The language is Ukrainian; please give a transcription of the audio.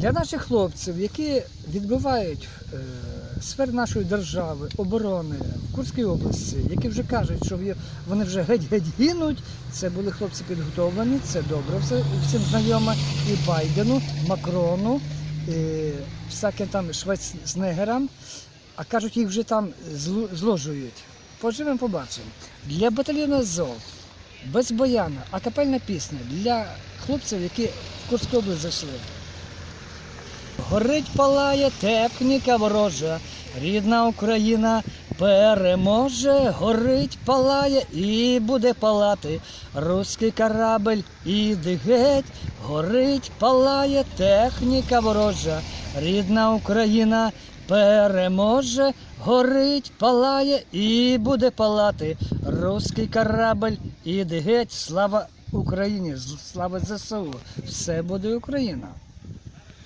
Для наших хлопців, які відбивають е, сфер нашої держави, оборони в Курській області, які вже кажуть, що вони вже геть-геть гинуть, це були хлопці підготовлені, це добре, всім знайомо і Байдену, Макрону, і всяким там швецнегерам, а кажуть, їх вже там зложують. Поживемо, побачимо. Для батальйону Азов без бояна, акапельна пісня для хлопців, які в Курську область зайшли. Горить палає техніка ворожа, рідна Україна переможе, горить палає і буде палати. Руський корабель іди геть, горить палає техніка ворожа, рідна Україна переможе, горить палає і буде палати. Руський корабель іди геть, слава Україні, слава ЗСУ, все буде Україна.